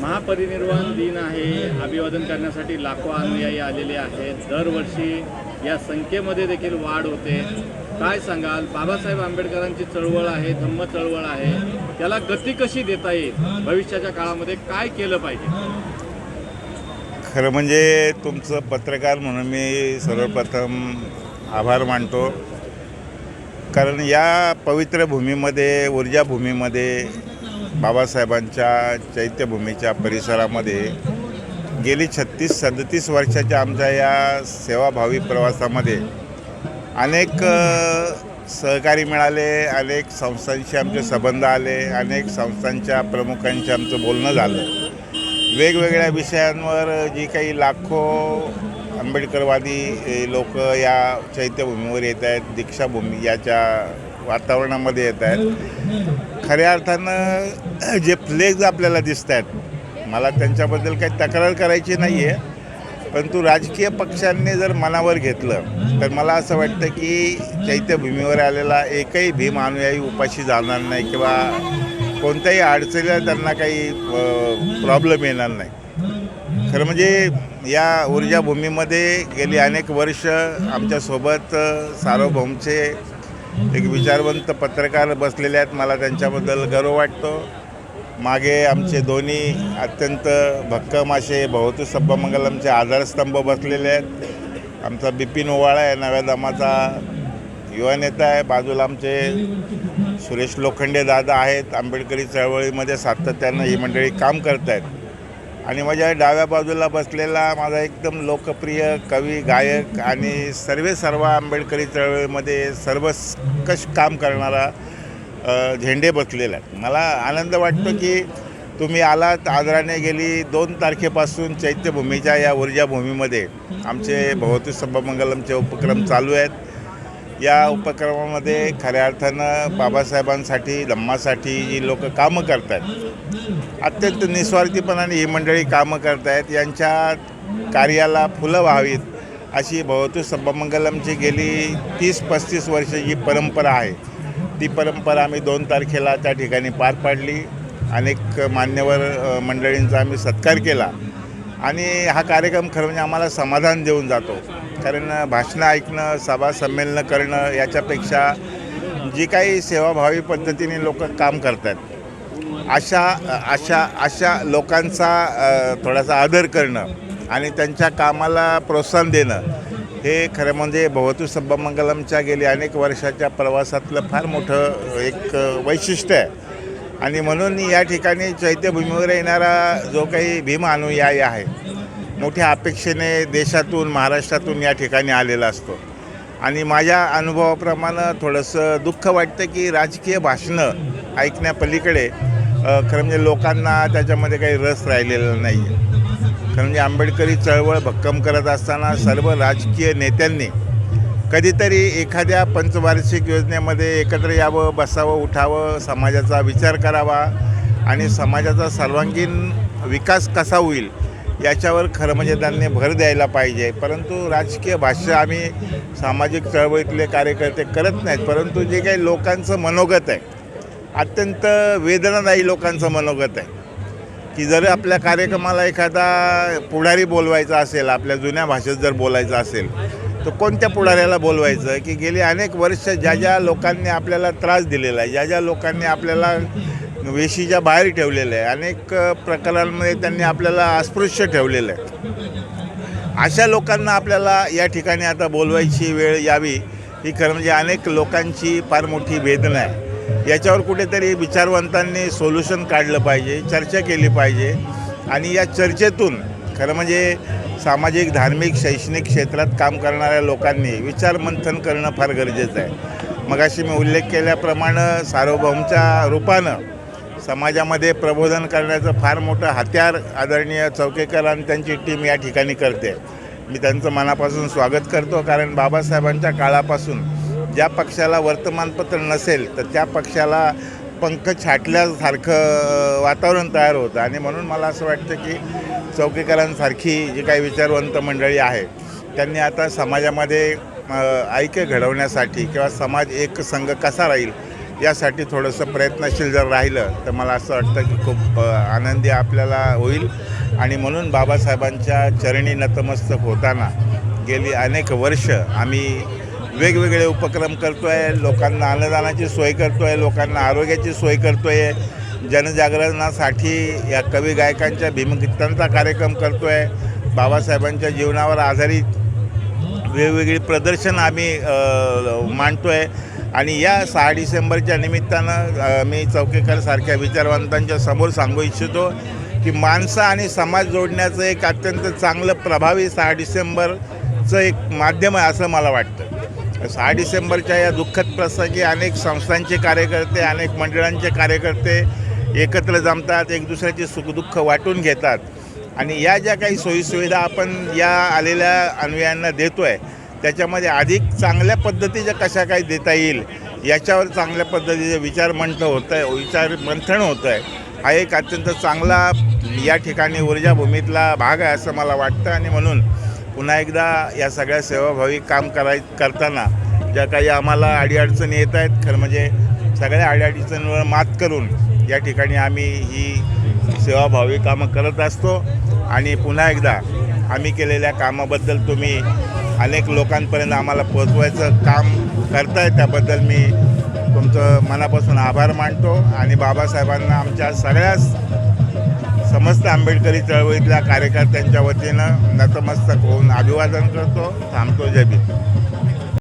महापरिनिर्वाण दिन आहे. अभिवादन करण्यासाठी लाखो अनुयायी आलेले आहेत. दरवर्षी या संख्येमध्ये देखील वाढ होते. काय सांगाल? बाबासाहेब आंबेडकरांची चळवळ आहे धम्म चळवळ आहे. त्याला गती कशी देता येईल? भविष्याच्या काळामध्ये काय केलं पाहिजे? खरं म्हणजे तुमचं पत्रकार म्हणून मी सर्वप्रथम आभार मानतो. कारण या पवित्र भूमीमध्ये ऊर्जा भूमीमध्ये बाबासाहेबांच्या चैत्यभूमीच्या परिसरामध्ये गेली छत्तीस सदतीस वर्षाच्या आमच्या या सेवाभावी प्रवासामध्ये अनेक सहकारी मिळाले अनेक संस्थांशी आमचे संबंध आले अनेक संस्थांच्या प्रमुखांशी आमचं बोलणं झालं. वेगवेगळ्या विषयांवर जी काही लाखो आंबेडकरवादी लोक या चैत्यभूमीवर येत आहेत दीक्षाभूमी याच्या वातावरणामध्ये येत आहेत. खऱ्या अर्थानं जे फ्लेक्स आपल्याला दिसत आहेत मला त्यांच्याबद्दल काही तक्रार करायची नाही आहे परंतु राजकीय पक्षांनी जर मनावर घेतलं तर मला असं वाटतं की चैत्यभूमीवर आलेला एकही भीम अनुयायी उपाशी जाणार नाही किंवा कोणत्याही अडचणीला त्यांना काही प्रॉब्लेम येणार नाही. खरं म्हणजे या ऊर्जाभूमीमध्ये गेली अनेक वर्ष आमच्यासोबत सार्वभौमचे एक विचारवंत पत्रकार बसलेले आहेत मला त्यांच्याबद्दल गर्व वाटतो. मागे आमचे दोन्ही अत्यंत भक्कम असे भौतिक सब्बमंगलमचे आधारस्तंभ बसलेले आहेत. आमचा बिपिन ओवाळा आहे नव्या दमाचा युवा नेता आहे. बाजूला आमचे सुरेश लोखंडे दादा आहेत. आंबेडकरी चळवळीमध्ये सातत्यानं ही मंडळी काम करत आहेत आणि माझ्या डाव्या बाजूला बसलेला माझा एकदम लोकप्रिय कवी गायक आणि सर्वे सर्व आंबेडकरी चळवळीमध्ये सर्वकष काम करणारा झेंडे बसलेला आहे. मला आनंद वाटतो की तुम्ही आलात आदराने गेली दोन तारखेपासून चैत्यभूमीच्या या ऊर्जाभूमीमध्ये आमचे भगवती सभामंगलमचे उपक्रम चालू आहेत. या उपक्रमामध्ये खऱ्या अर्थानं बाबासाहेबांसाठी धम्मासाठी जी लोक कामं करत आहेत अत्यंत निस्वार्थीपणाने ही मंडळी कामं करत आहेत यांच्या कार्याला फुलं व्हावीत अशी भवतू सभामंगलमची गेली तीस पस्तीस वर्षाची परंपरा आहे ती परंपरा आम्ही दोन तारखेला त्या ठिकाणी पार पाडली. अनेक मान्यवर मंडळींचा आम्ही सत्कार केला आणि हा कार्यक्रम खरं म्हणजे आम्हाला समाधान देऊन जातो. कारण भाषणं ऐकणं सभा संमेलनं करणं याच्यापेक्षा जी काही सेवाभावी पद्धतीने लोक काम करतात अशा अशा अशा लोकांचा थोडासा आदर करणं आणि त्यांच्या कामाला प्रोत्साहन देणं हे खरं म्हणजे भवतू सब्बामंगलमच्या गेली अनेक वर्षाच्या प्रवासातलं फार मोठं एक वैशिष्ट्य आहे. आणि म्हणून या ठिकाणी चैत्यभूमीवर येणारा जो काही भीम अनुयायी आहे मोठ्या अपेक्षेने देशातून महाराष्ट्रातून या ठिकाणी आलेला असतो. आणि माझ्या अनुभवाप्रमाणे थोडंसं दुःख वाटतं की राजकीय भाषणं ऐकण्यापलीकडे खरं म्हणजे लोकांना त्याच्यामध्ये काही रस राहिलेला नाही आहे खरं म्हणजे आंबेडकरी चळवळ भक्कम करत असताना सर्व राजकीय नेत्यांनी कधीतरी एखाद्या पंचवार्षिक योजनेमध्ये एकत्र यावं बसावं उठावं समाजाचा विचार करावा आणि समाजाचा सर्वांगीण विकास कसा होईल याच्यावर खरं म्हणजे त्यांनी भर द्यायला पाहिजे. परंतु राजकीय भाषा आम्ही सामाजिक चळवळीतले कार्यकर्ते करत नाहीत. परंतु जे काही लोकांचं मनोगत आहे अत्यंत वेदनादायी लोकांचं मनोगत आहे की जर आपल्या कार्यक्रमाला एखादा पुढारी बोलवायचा असेल आपल्या जुन्या भाषेत जर बोलायचं असेल तर कोणत्या पुढाऱ्याला बोलवायचं? की गेली अनेक वर्ष ज्या ज्या लोकांनी आपल्याला त्रास दिलेला आहे ज्या ज्या लोकांनी आपल्याला वेशीच्या बाहेर ठेवलेलं आहे. अनेक प्रकारांमध्ये त्यांनी आपल्याला अस्पृश्य ठेवलेलं आहे. अशा लोकांना आपल्याला या ठिकाणी आता बोलवायची वेळ यावी ही खरं म्हणजे अनेक लोकांची फार मोठी वेदना आहे. याच्यावर कुठेतरी विचारवंतांनी सोल्युशन काढलं पाहिजे चर्चा केली पाहिजे आणि या चर्चेतून खरं म्हणजे सामाजिक धार्मिक शैक्षणिक क्षेत्रात काम करणाऱ्या लोकांनी विचारमंथन करणं फार गरजेचं आहे. मगाशी मी उल्लेख केल्याप्रमाणे सार्वभौमच्या रूपानं समाजामध्ये प्रबोधन करण्याचं फार मोठं हत्यार आदरणीय चौकेकर आणि त्यांची टीम या ठिकाणी करते. मी त्यांचं मनापासून स्वागत करतो कारण बाबासाहेबांच्या काळापासून ज्या पक्षाला वर्तमानपत्र नसेल तर त्या पक्षाला पंख छाटल्यासारखं वातावरण तयार होतं. आणि म्हणून मला असं वाटतं की चौकेकरांसारखी जी काही विचारवंत मंडळी आहे त्यांनी आता समाजामध्ये ऐक्य घडवण्यासाठी किंवा समाज एक संघ कसा राहील यासाठी थोडंसं प्रयत्नशील जर राहिलं तर मला असं वाटतं की खूप आनंदी आपल्याला होईल. आणि म्हणून बाबासाहेबांच्या चरणी नतमस्तक होताना गेली अनेक वर्ष आम्ही वेगवेगळे उपक्रम करतो आहे लोकांना अन्नदानाची सोय करतो आहे लोकांना आरोग्याची सोय करतो आहे जनजागरणासाठी या कवी गायकांच्या भीमगीतांचा कार्यक्रम करतो आहे बाबासाहेबांच्या जीवनावर आधारित वेगवेगळी प्रदर्शन आम्ही मांडतो आहे आणि या सहा डिसेंबरच्या निमित्तानं मी चौकेकर सारख्या विचारवंतांच्या समोर सांगू इच्छितो की माणसं आणि समाज जोडण्याचं एक अत्यंत चांगलं प्रभावी सहा डिसेंबरचं एक माध्यम आहे असं मला वाटतं. सहा डिसेंबरच्या या दुःखद प्रसंगी अनेक संस्थांचे कार्यकर्ते अनेक मंडळांचे कार्यकर्ते एकत्र जमतात एक दुसऱ्याचे सुखदुःख वाटून घेतात. आणि या ज्या काही सोयीसुविधा आपण या आलेल्या अन्वयांना देतो आहे त्याच्यामध्ये अधिक चांगल्या पद्धतीच्या कशा काही देता येईल याच्यावर चांगल्या पद्धतीचे विचार मंथन होतं आहे विचार मंथन होतं आहे हा एक अत्यंत चांगला या ठिकाणी ऊर्जाभूमीतला भाग आहे असं मला वाटतं. आणि म्हणून पुन्हा एकदा या सगळ्या सेवाभावी काम कराय करताना ज्या काही आम्हाला अडीअडचणी येत आहेत खरं म्हणजे सगळ्या अडीअडचणींवर मात करून या ठिकाणी आम्ही ही सेवाभावी कामं करत असतो. आणि पुन्हा एकदा आम्ही केलेल्या कामाबद्दल तुम्ही अनेक लोकांपर्यंत आम्हाला पोचवायचं काम करताय त्याबद्दल मी तुमचं मनापासून आभार मानतो आणि बाबासाहेबांना आमच्या सगळ्याच समस्त आंबेडकरी चळवळीतल्या कार्यकर्त्यांच्या वतीनं नतमस्तक होऊन अभिवादन करतो. थांबतो. जय भीम.